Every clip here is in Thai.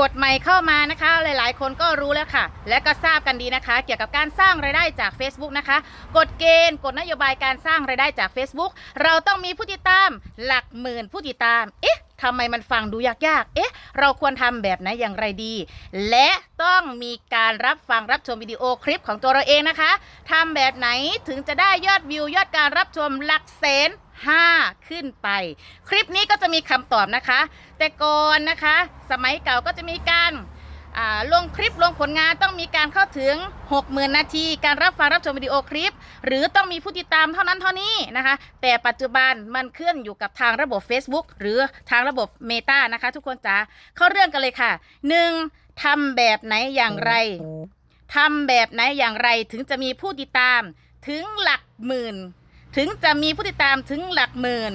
กฎใหม่เข้ามานะคะ หลายๆ คนก็รู้แล้วค่ะ และก็ทราบกันดีนะคะ เกี่ยวกับการสร้างรายได้จาก Facebook นะคะกฎเกณฑ์กฎนโยบายการสร้างรายได้จาก Facebook เราต้องมีผู้ติดตามหลักหมื่นผู้ติดตามเอ๊ะทำไมมันฟังดูยากๆ เอ๊ะ เราควรทำแบบไหนอย่างไรดี และต้องมีการรับฟังรับชมวิดีโอคลิปของตัวเราเองนะคะทำแบบไหนถึงจะได้ยอดวิวยอดการรับชมหลักแสน5 ขึ้นไป คลิปนี้ก็จะมีคำตอบนะคะ แต่ก่อนนะคะ สมัยเก่าก็จะมีการ ลงคลิปลงผลงานต้องมีการเข้าถึง 60,000 นาที การรับฟังรับชมวิดีโอคลิป หรือต้องมีผู้ติดตามเท่านั้นเท่านี้นะคะ แต่ปัจจุบันมันเคลื่อนอยู่กับทางระบบ Facebook หรือทางระบบ Meta นะคะ ทุกคนจ๋าเข้าเรื่องกันเลยค่ะ 1. ทำแบบไหนอย่างไรทำแบบไหนอย่างไรถึงจะมีผู้ติดตามถึงหลักหมื่น ถึงจะมีผู้ติดตามถึงหลักหมื่น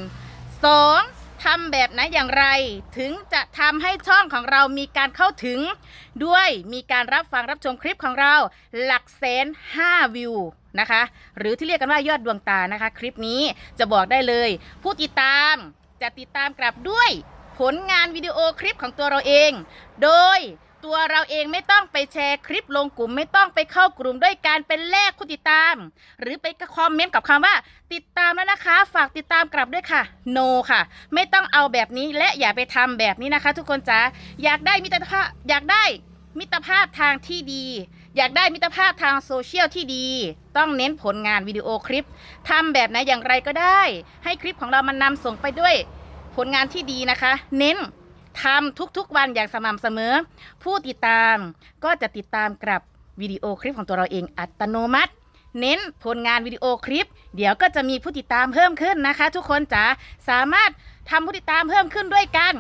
2. ทำแบบไหนอย่างไร ถึงจะทำให้ช่องของเรามีการเข้าถึง ด้วยมีการรับฟังรับชมคลิปของเราหลักแสน5วิวนะคะ หรือที่เรียกกันว่ายอดดวงตานะคะ คลิปนี้จะบอกได้เลย ผู้ติดตามจะติดตามกลับด้วย ผลงานวิดีโอคลิปของตัวเราเอง โดย ตัวเราเองไม่ต้องไปแชร์คลิปลงกลุ่มไม่ต้องไปเข้ากลุ่มด้วยการเป็นแลกผู้ติดตาม หรือไปคอมเมนต์กับคำว่า ติดตามแล้วนะคะ ฝากติดตามกลับด้วยค่ะ no ค่ะ ไม่ต้องเอาแบบนี้และอย่าไปทำแบบนี้นะคะ ทุกคนจ๋าอยากได้มิตรภาพอยากได้มิตรภาพทางที่ดี อยากได้มิตรภาพทางโซเชียลที่ดี ต้องเน้นผลงานวิดีโอคลิปทำแบบไหนอย่างไรก็ได้ ให้คลิปของเรามันนำส่งไปด้วย ผลงานที่ดีนะคะ เน้น ทำทุกๆวันอย่างสม่ำเสมอ ผู้ติดตามก็จะติดตามกลับวิดีโอคลิปของตัวเราเองอัตโนมัติ เน้นผลงานวิดีโอคลิป เดี๋ยวก็จะมีผู้ติดตามเพิ่มขึ้นนะคะ ทุกคนจ๋าสามารถทำผู้ติดตามเพิ่มขึ้นด้วยกัน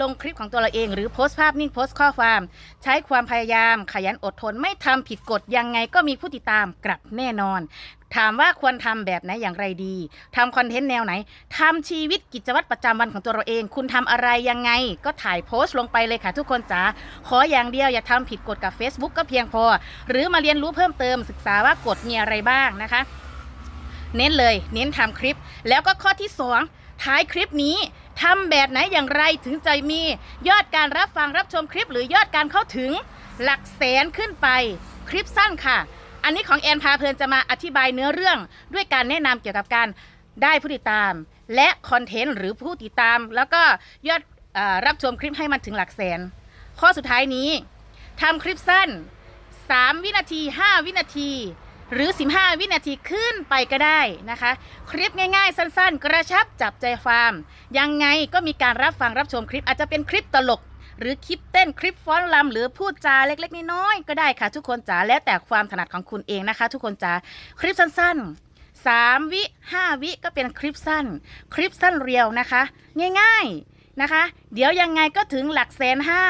ลงคลิปของตัวเราเองหรือโพสต์ภาพนิ่งโพสต์ข้อความ ใช้ความพยายามขยันอดทนไม่ทำผิดกฎยังไงก็มีผู้ติดตามกลับแน่นอน ถามว่าควรทำแบบไหนอย่างไรดีทำคอนเทนต์แนวไหนทำชีวิตกิจวัตรประจำวันของตัวเราเอง คุณทำอะไรยังไง ก็ถ่ายโพสต์ลงไปเลยค่ะทุกคนจ๋าขออย่างเดียวอย่าทำผิดกฎกับ Facebook ก็เพียงพอ หรือมาเรียนรู้เพิ่มเติมศึกษาว่ากฎมีอะไรบ้างนะคะ เน้นเลย เน้นทำคลิป แล้วก็ข้อที่2ท้ายคลิปนี้ทำแบบไหนอย่างไรถึงจะมียอดการรับฟังรับชมคลิป หรือยอดการเข้าถึงหลักแสนขึ้นไปคลิปสั้นค่ะ อันนี้ของแอนพาเพลินจะมาอธิบายเนื้อเรื่องด้วยการแนะนำเกี่ยวกับการได้ผู้ติดตาม และคอนเทนต์หรือผู้ติดตาม แล้วก็ยอดเออรับชมคลิปให้มันถึงหลักแสน ข้อสุดท้ายนี้ทำคลิปสั้น 3 วินาที 5 วินาที หรือ 15 วินาทีขึ้นไปก็ได้นะคะ คลิปง่ายๆ สั้นๆ กระชับจับใจฟาร์มยังไงก็มีการรับฟังรับชมคลิปอาจจะเป็นคลิปตลก หรือคลิปเต้นคลิปฟ้อนรำหรือพูดจาเล็ก ๆน้อยๆก็ได้ค่ะ ทุกคนจ๋าแล้วแต่ความถนัดของคุณเองนะคะ ทุกคนจ๋าคลิปสั้นๆ 3 วิ 5 วิก็เป็นคลิปสั้น คลิปสั้นเรียวนะคะ ง่ายๆนะคะ เดี๋ยวยังไงก็ถึงหลักแสนห้า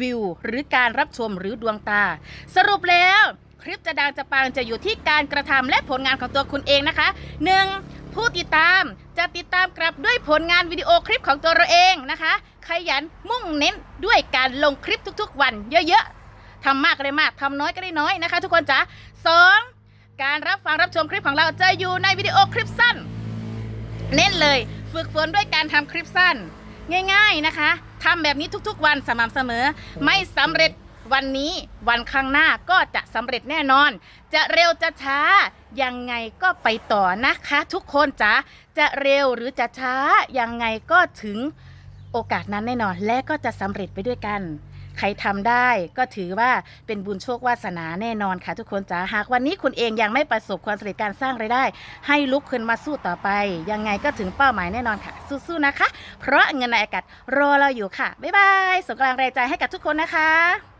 วิว หรือการรับชมหรือดวงตา สรุปแล้วคลิปจะดังจะปังจะอยู่ที่การกระทำและผลงานของตัวคุณเองนะคะ 1. ผู้ติดตามจะติดตามกลับด้วยผลงานวิดีโอคลิปของตัวเราเองนะคะ ขยันมุ่งเน้นด้วยการลงคลิปทุกๆ วันเยอะๆทำมากก็ได้มากทำน้อยก็ได้น้อยนะคะ ทุกคนจ๋าสองการรับฟังรับชมคลิปของเราจะอยู่ในวิดีโอคลิปสั้น เน้นเลยฝึกฝนด้วยการทำคลิปสั้น ง่าย ๆนะคะทำแบบนี้ทุกๆ วันสม่ำเสมอ ไม่สำเร็จ วันนี้วันข้างหน้าก็จะสำเร็จแน่นอน จะเร็วจะช้า ยังไงก็ไปต่อนะคะ ทุกคนจ๋าจะเร็วหรือจะช้า ยังไงก็ถึงโอกาสนั้นแน่นอน และก็จะสำเร็จไปด้วยกัน ใครทำได้ก็ถือว่าเป็นบุญโชควาสนาแน่นอนค่ะ ทุกคนจ๋าหากวันนี้คุณเองยังไม่ประสบความสำเร็จการสร้างไรายได้ ให้ลุกขึ้นมาสู้ต่อไป ยังไงก็ถึงเป้าหมายแน่นอนค่ะ สู้ๆนะคะ เพราะเงินในอากาศรอเราอยู่ค่ะบ๊ายบายส่งกำลังแรงใจให้กับทุกคนนะคะ